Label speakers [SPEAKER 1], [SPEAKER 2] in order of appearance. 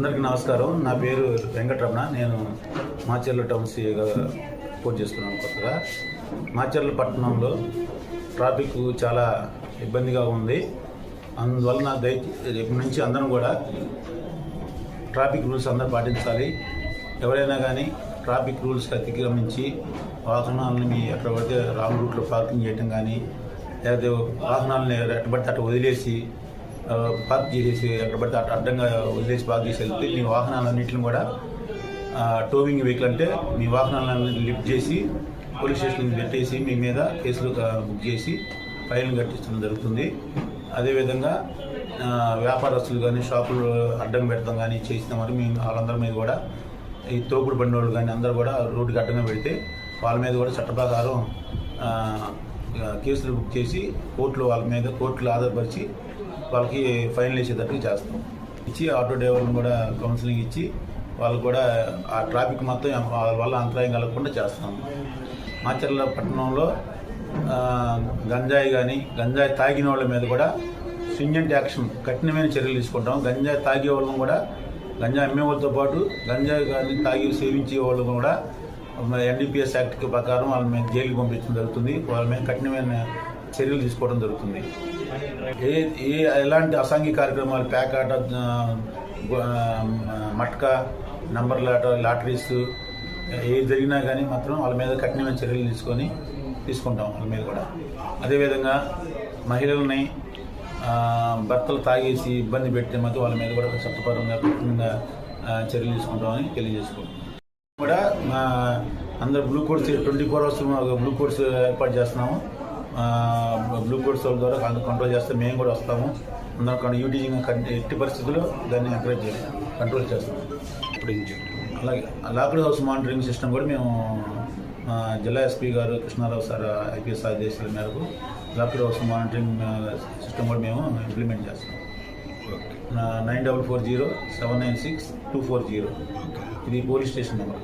[SPEAKER 1] అందరికీ నమస్కారం. నా పేరు వెంకటరమణ. నేను మాచర్ల టౌన్ సీఏగా పోటీ చేస్తున్నాను కొత్తగా. మాచర్ల పట్టణంలో ట్రాఫిక్ చాలా ఇబ్బందిగా ఉంది. అందువలన దయ రేపు నుంచి అందరం కూడా ట్రాఫిక్ రూల్స్ అందరూ పాటించాలి. ఎవరైనా కానీ ట్రాఫిక్ రూల్స్ అతిక్రమించి వాహనాలను మీ ఎక్కడ పడితే రాంగ్ రూట్లో పార్కింగ్ చేయటం కానీ లేకపోతే వాహనాలను ఎక్కడ పడితే అట్లా వదిలేసి పార్క్ చేసేసి అక్కడ పడితే అడ్డంగా వదిలేసి పార్క్ చేసి వెళ్తే మీ వాహనాలన్నింటిని కూడా టోవింగ్ వెహికల్ అంటే మీ వాహనాలను లిఫ్ట్ చేసి పోలీస్ స్టేషన్కి పెట్టేసి మీ మీద కేసులు బుక్ చేసి ఫైన్ కట్టించడం జరుగుతుంది. అదేవిధంగా వ్యాపారస్తులు కానీ షాపులు అడ్డం పెడతాం కానీ చేసిన మరి మేము వాళ్ళందరి మీద కూడా ఈ తోపుడు బండి వాళ్ళు కానీ అందరూ కూడా రోడ్డుకి అడ్డంగా పెడితే వాళ్ళ మీద కూడా చట్ట ప్రకారం కేసులు బుక్ చేసి కోర్టులో వాళ్ళ మీద కోర్టులు ఆధారపరిచి వాళ్ళకి ఫైనల్ వేసేటట్టుగా చేస్తాం. ఇచ్చి ఆటో డ్రైవర్ని కూడా కౌన్సిలింగ్ ఇచ్చి వాళ్ళు కూడా ఆ ట్రాఫిక్ మొత్తం వాళ్ళ వల్ల అంతరాయం కలగకుండా చేస్తాం. మాచర్ల పట్టణంలో గంజాయి కానీ గంజాయి తాగిన వాళ్ళ మీద కూడా స్ట్రింజెంట్ యాక్షన్ కఠినమైన చర్యలు తీసుకుంటాం. గంజాయి తాగే వాళ్ళని కూడా గంజాయి అమ్మే వాళ్ళతో పాటు గంజాయి కానీ తాగి సేవించే వాళ్ళు కూడా ఎన్డీపీఎస్ యాక్ట్ ప్రకారం వాళ్ళ మేము జైలుకి పంపించడం జరుగుతుంది. వాళ్ళ మీద కఠినమైన చర్యలు తీసుకోవడం జరుగుతుంది. ఏ ఏ ఎలాంటి అసాంఘిక కార్యక్రమాలు ప్యాక్ ఆట మట్కా నంబర్ లాట లాటరీస్ ఏది జరిగినా కానీ మాత్రం వాళ్ళ మీద కఠినమైన చర్యలు తీసుకొని తీసుకుంటాం వాళ్ళ మీద కూడా. అదేవిధంగా మహిళల్ని భర్తలు తాగేసి ఇబ్బంది పెట్టే మాత్రం వాళ్ళ మీద కూడా చట్టపరంగా కఠినంగా చర్యలు తీసుకుంటామని తెలియజేసుకుంటాం కూడా మా అందరు blue codes twenty four hours blue codes ఏర్పాటు చేస్తున్నాము. బ్లూ కోడ్స్ వాళ్ళ ద్వారా కంట్రోల్ చేస్తే మేము కూడా వస్తాము. అందరం యూటీజింగ్ ఎట్టి పరిస్థితుల్లో దాన్ని ఎంకరేజ్ చేస్తాం. కంట్రోల్ చేస్తాం అలాగే లాక్డ్ హౌస్ మానిటరింగ్ సిస్టమ్ కూడా మేము జిల్లా ఎస్పీ గారు కృష్ణారావు సార్ ఐపీఎస్ ఆదేశాల మేరకు లాక్డ్ హౌస్ మానిటరింగ్ సిస్టమ్ కూడా మేము ఇంప్లిమెంట్ చేస్తాం. Nine double four zero seven nine six two four zero. ఇది పోలీస్ స్టేషన్ నెంబర్.